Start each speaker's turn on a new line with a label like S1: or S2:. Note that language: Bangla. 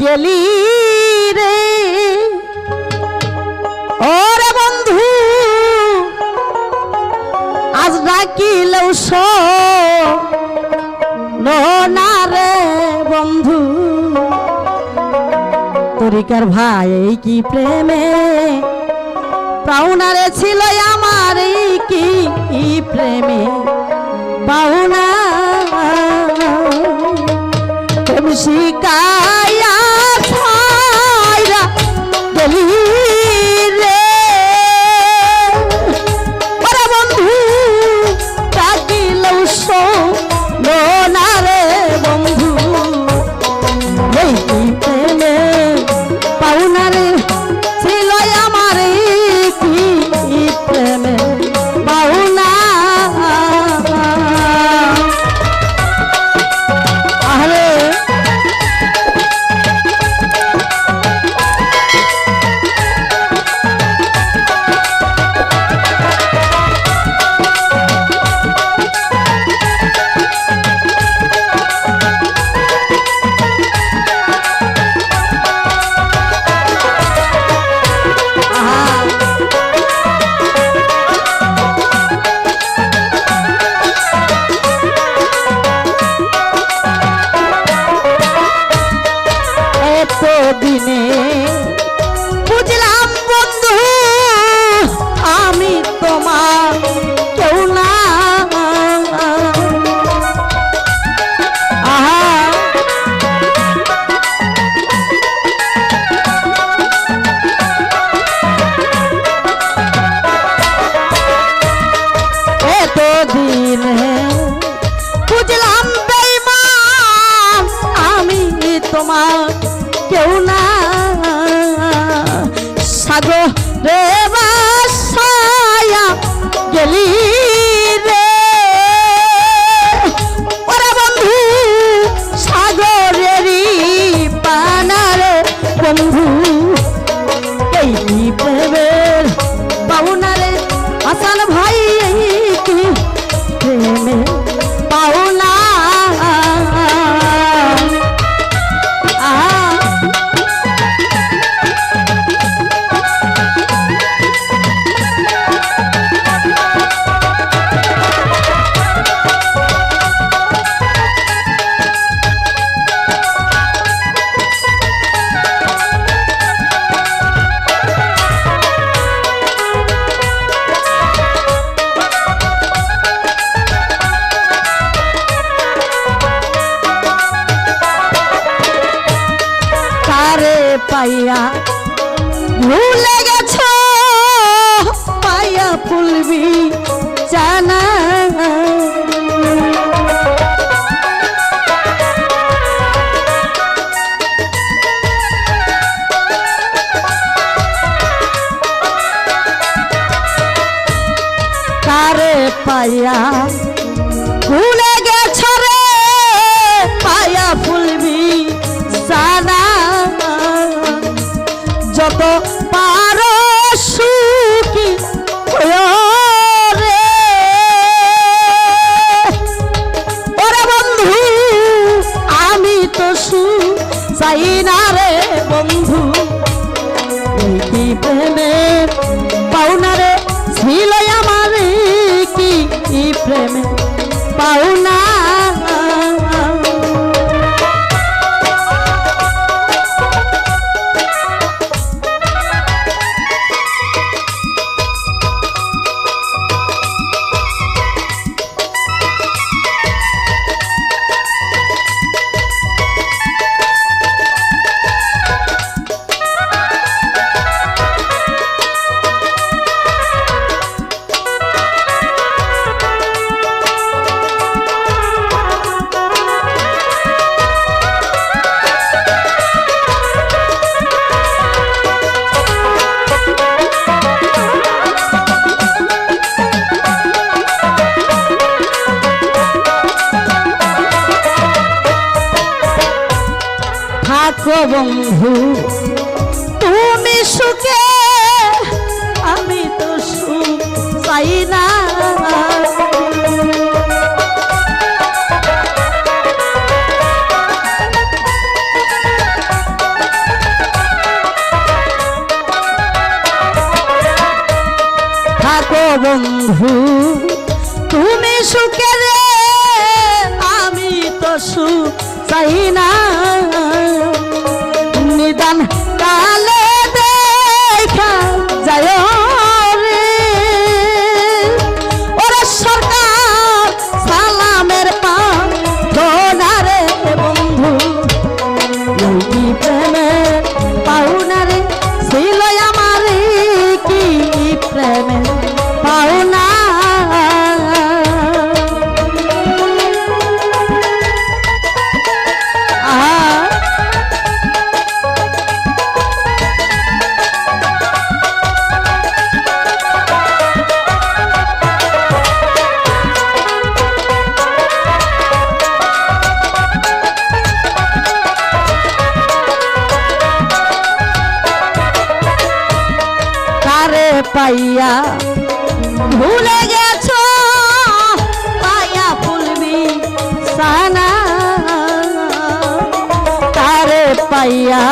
S1: গেলি রে। ওরে বন্ধু, আজ ডাকিলেও না রে বন্ধু। তরিকার ভাই কি প্রেমে? পাউনারে ছিল আমার কি প্রেমে? বন্ধু পাইয়া। ভুলে গেছো পাইয়া ফুলবি। চাই না রে বন্ধু পাওনা রে ছিল আমার কি প্রেমে? পাওনা বন্ধু তুমি সুখে আমি তো সুখ পাই না। বন্ধু। তুমি সুখে রে আমি তো সুখ চাই না। পাইয়া ভুলে গেছ পাইয়া ফুলবি সানা। তারে পাইয়া